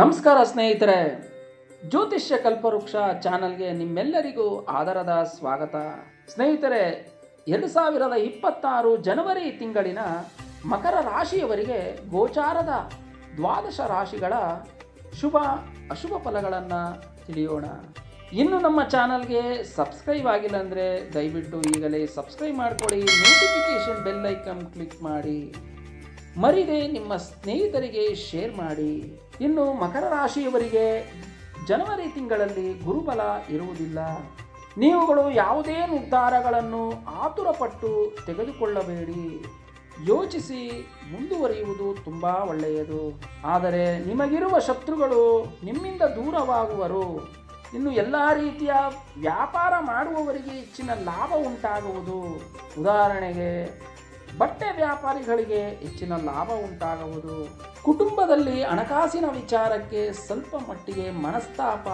ನಮಸ್ಕಾರ ಸ್ನೇಹಿತರೆ. ಜ್ಯೋತಿಷ್ಯ ಕಲ್ಪವೃಕ್ಷ ಚಾನಲ್ಗೆ ನಿಮ್ಮೆಲ್ಲರಿಗೂ ಆದರದ ಸ್ವಾಗತ. ಸ್ನೇಹಿತರೆ, ಎರಡು ಸಾವಿರದ ಇಪ್ಪತ್ತಾರು ಜನವರಿ ತಿಂಗಳಿನ ಮಕರ ರಾಶಿಯವರಿಗೆ ಗೋಚಾರದ ದ್ವಾದಶ ರಾಶಿಗಳ ಶುಭ, ಅಶುಭ ಫಲಗಳನ್ನು ತಿಳಿಯೋಣ. ಇನ್ನು ನಮ್ಮ ಚಾನಲ್ಗೆ ಸಬ್ಸ್ಕ್ರೈಬ್ ಆಗಿಲ್ಲ ಅಂದರೆ ದಯವಿಟ್ಟು ಈಗಲೇ ಸಬ್ಸ್ಕ್ರೈಬ್ ಮಾಡಿಕೊಳ್ಳಿ. ನೋಟಿಫಿಕೇಷನ್ ಬೆಲ್ ಐಕನ್ ಕ್ಲಿಕ್ ಮಾಡಿ. ಮರಿದೆ ನಿಮ್ಮ ಸ್ನೇಹಿತರಿಗೆ ಶೇರ್ ಮಾಡಿ. ಇನ್ನು ಮಕರ ರಾಶಿಯವರಿಗೆ ಜನವರಿ ತಿಂಗಳಲ್ಲಿ ಗುರುಬಲ ಇರುವುದಿಲ್ಲ. ನೀವುಗಳು ಯಾವುದೇ ನಿರ್ಧಾರಗಳನ್ನು ಆತುರಪಟ್ಟು ತೆಗೆದುಕೊಳ್ಳಬೇಡಿ. ಯೋಚಿಸಿ ಮುಂದುವರಿಯುವುದು ತುಂಬ ಒಳ್ಳೆಯದು. ಆದರೆ ನಿಮಗಿರುವ ಶತ್ರುಗಳು ನಿಮ್ಮಿಂದ ದೂರವಾಗುವರು. ಇನ್ನು ಎಲ್ಲ ರೀತಿಯ ವ್ಯಾಪಾರ ಮಾಡುವವರಿಗೆ ಹೆಚ್ಚಿನ ಲಾಭ ಉಂಟಾಗುವುದು. ಉದಾಹರಣೆಗೆ ಬಟ್ಟೆ ವ್ಯಾಪಾರಿಗಳಿಗೆ ಹೆಚ್ಚಿನ ಲಾಭ ಉಂಟಾಗುವುದು. ಕುಟುಂಬದಲ್ಲಿ ಹಣಕಾಸಿನ ವಿಚಾರಕ್ಕೆ ಸ್ವಲ್ಪ ಮಟ್ಟಿಗೆ ಮನಸ್ತಾಪ,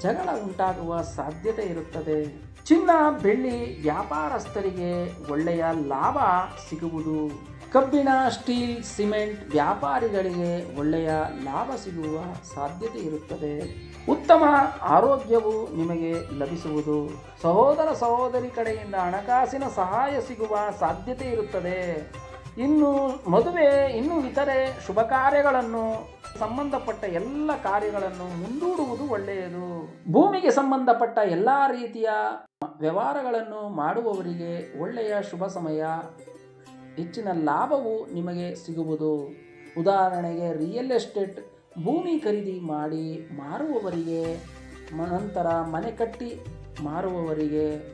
ಜಗಳ ಉಂಟಾಗುವ ಸಾಧ್ಯತೆ ಇರುತ್ತದೆ. ಚಿನ್ನ, ಬೆಳ್ಳಿ ವ್ಯಾಪಾರಸ್ಥರಿಗೆ ಒಳ್ಳೆಯ ಲಾಭ ಸಿಗುವುದು. ಕಬ್ಬಿಣ, ಸ್ಟೀಲ್, ಸಿಮೆಂಟ್ ವ್ಯಾಪಾರಿಗಳಿಗೆ ಒಳ್ಳೆಯ ಲಾಭ ಸಿಗುವ ಸಾಧ್ಯತೆ ಇರುತ್ತದೆ. ಉತ್ತಮ ಆರೋಗ್ಯವು ನಿಮಗೆ ಲಭಿಸುವುದು. ಸಹೋದರ ಸಹೋದರಿ ಕಡೆಯಿಂದ ಹಣಕಾಸಿನ ಸಹಾಯ ಸಿಗುವ ಸಾಧ್ಯತೆ ಇರುತ್ತದೆ. ಇನ್ನು ಮದುವೆ, ಇನ್ನು ಇತರೆ ಶುಭ ಕಾರ್ಯಗಳನ್ನು, ಸಂಬಂಧಪಟ್ಟ ಎಲ್ಲ ಕಾರ್ಯಗಳನ್ನು ಮುಂದೂಡುವುದು ಒಳ್ಳೆಯದು. ಭೂಮಿಗೆ ಸಂಬಂಧಪಟ್ಟ ಎಲ್ಲ ರೀತಿಯ ವ್ಯವಹಾರಗಳನ್ನು ಮಾಡುವವರಿಗೆ ಒಳ್ಳೆಯ ಶುಭ ಸಮಯ. ಹೆಚ್ಚಿನ ಲಾಭವು ನಿಮಗೆ ಸಿಗುವುದು. ಉದಾಹರಣೆಗೆ ರಿಯಲ್ ಎಸ್ಟೇಟ್ ಭೂಮಿ ಖರೀದಿ ಮಾಡಿ ಮಾರುವವರಿಗೆ ನಂತರ ಮನೆ ಕಟ್ಟಿ ಮಾರುವವರಿಗೆ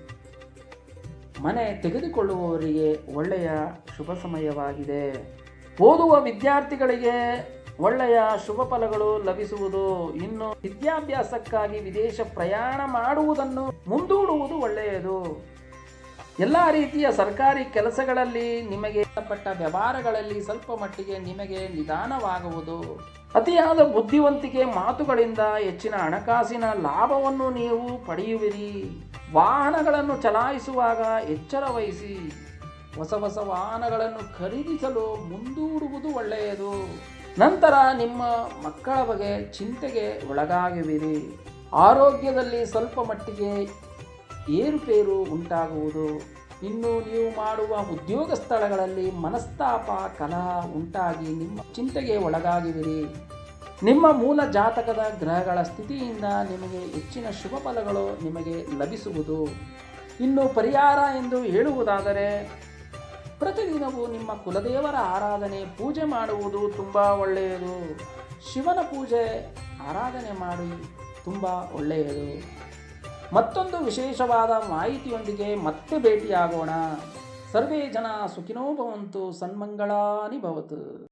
ಮನೆ ತೆಗೆದುಕೊಳ್ಳುವವರಿಗೆ ಒಳ್ಳೆಯ ಶುಭ ಸಮಯವಾಗಿದೆ. ಓದುವ ವಿದ್ಯಾರ್ಥಿಗಳಿಗೆ ಒಳ್ಳೆಯ ಶುಭ ಫಲಗಳು ಲಭಿಸುವುದು ಇನ್ನು ವಿದ್ಯಾಭ್ಯಾಸಕ್ಕಾಗಿ ವಿದೇಶ ಪ್ರಯಾಣ ಮಾಡುವುದನ್ನು ಮುಂದೂಡುವುದು ಒಳ್ಳೆಯದು. ಎಲ್ಲ ರೀತಿಯ ಸರ್ಕಾರಿ ಕೆಲಸಗಳಲ್ಲಿ ನಿಮಗೆ ಪಟ್ಟ ವ್ಯವಹಾರಗಳಲ್ಲಿ ಸ್ವಲ್ಪ ಮಟ್ಟಿಗೆ ನಿಮಗೆ ನಿಧಾನವಾಗುವುದು. ಅತಿಯಾದ ಬುದ್ಧಿವಂತಿಕೆ ಮಾತುಗಳಿಂದ ಹೆಚ್ಚಿನ ಹಣಕಾಸಿನ ಲಾಭವನ್ನು ನೀವು ಪಡೆಯುವಿರಿ. ವಾಹನಗಳನ್ನು ಚಲಾಯಿಸುವಾಗ ಎಚ್ಚರ ವಹಿಸಿ. ಹೊಸ ಹೊಸ ವಾಹನಗಳನ್ನು ಖರೀದಿಸಲು ಮುಂದೂಡುವುದು ಒಳ್ಳೆಯದು. ನಂತರ ನಿಮ್ಮ ಮಕ್ಕಳ ಬಗ್ಗೆ ಚಿಂತೆಗೆ ಒಳಗಾಗುವಿರಿ. ಆರೋಗ್ಯದಲ್ಲಿ ಸ್ವಲ್ಪ ಮಟ್ಟಿಗೆ ಏರುಪೇರು ಉಂಟಾಗುವುದು. ಇನ್ನು ನೀವು ಮಾಡುವ ಉದ್ಯೋಗ ಸ್ಥಳಗಳಲ್ಲಿ ಮನಸ್ತಾಪ, ಕಲಹ ಉಂಟಾಗಿ ನಿಮ್ಮ ಚಿಂತೆಗೆ ಒಳಗಾಗಿವಿರಿ ನಿಮ್ಮ ಮೂಲ ಜಾತಕದ ಗ್ರಹಗಳ ಸ್ಥಿತಿಯಿಂದ ನಿಮಗೆ ಹೆಚ್ಚಿನ ಶುಭ ಫಲಗಳು ನಿಮಗೆ ಲಭಿಸುವುದು. ಇನ್ನು ಪರಿಹಾರ ಎಂದು ಹೇಳುವುದಾದರೆ, ಪ್ರತಿದಿನವೂ ನಿಮ್ಮ ಕುಲದೇವರ ಆರಾಧನೆ, ಪೂಜೆ ಮಾಡುವುದು ತುಂಬ ಒಳ್ಳೆಯದು. ಶಿವನ ಪೂಜೆ, ಆರಾಧನೆ ಮಾಡಿ, ತುಂಬ ಒಳ್ಳೆಯದು. ಮತ್ತೊಂದು ವಿಶೇಷವಾದ ಮಾಹಿತಿಯೊಂದಿಗೆ ಮತ್ತೆ ಭೇಟಿಯಾಗೋಣ. ಸರ್ವೇ ಜನ ಸುಖಿನೋ ಭವಂತು ಸನ್ಮಂಗಳಾನಿ ಭವತು.